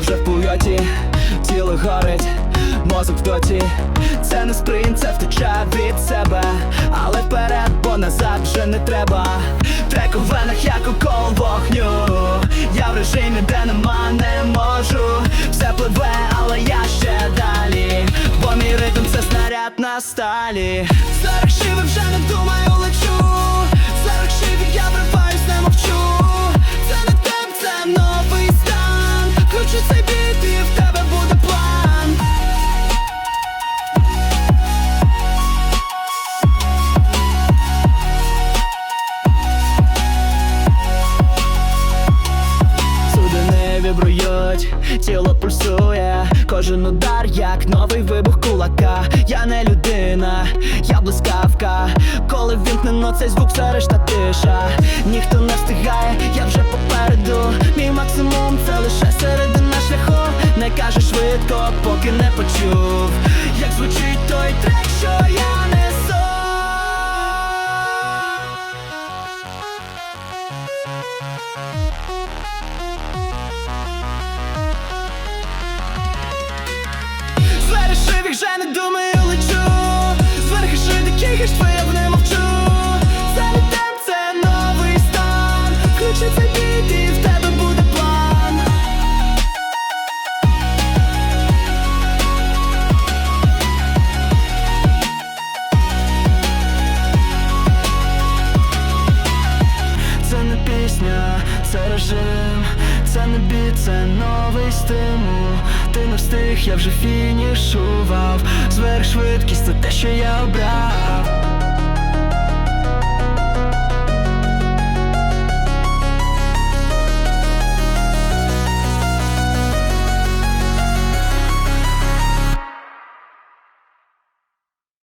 вже в польоті, тіло горить, мозок в доті. Це не спринт, це втеча від себе Але вперед, бо назад вже не треба. Трек у венах, як укол вогню. Я в режимі, де нема, не можу. Все пливе, але я ще далі Бо мій ритм це снаряд на сталі Вібрують, тіло пульсує, кожен удар, як новий вибух кулака. Я не людина, я блискавка. Коли вімкнено цей звук, все решта тиша. Ніхто не встигає, я вже попереду. Мій максимум це лише середина шляху. Не кажеш швидко, поки не почув. Як звучить той трек, вже не думаю, лечу. Зверхи диких твоє в не мовчу. Це не це новий стан. Включи цей біт і в тебе буде план. Це не пісня, це режим, це не біт, це новий стимул. Ти не встиг, я вже фінішував. Зверх швидкість, це те, що я обрав.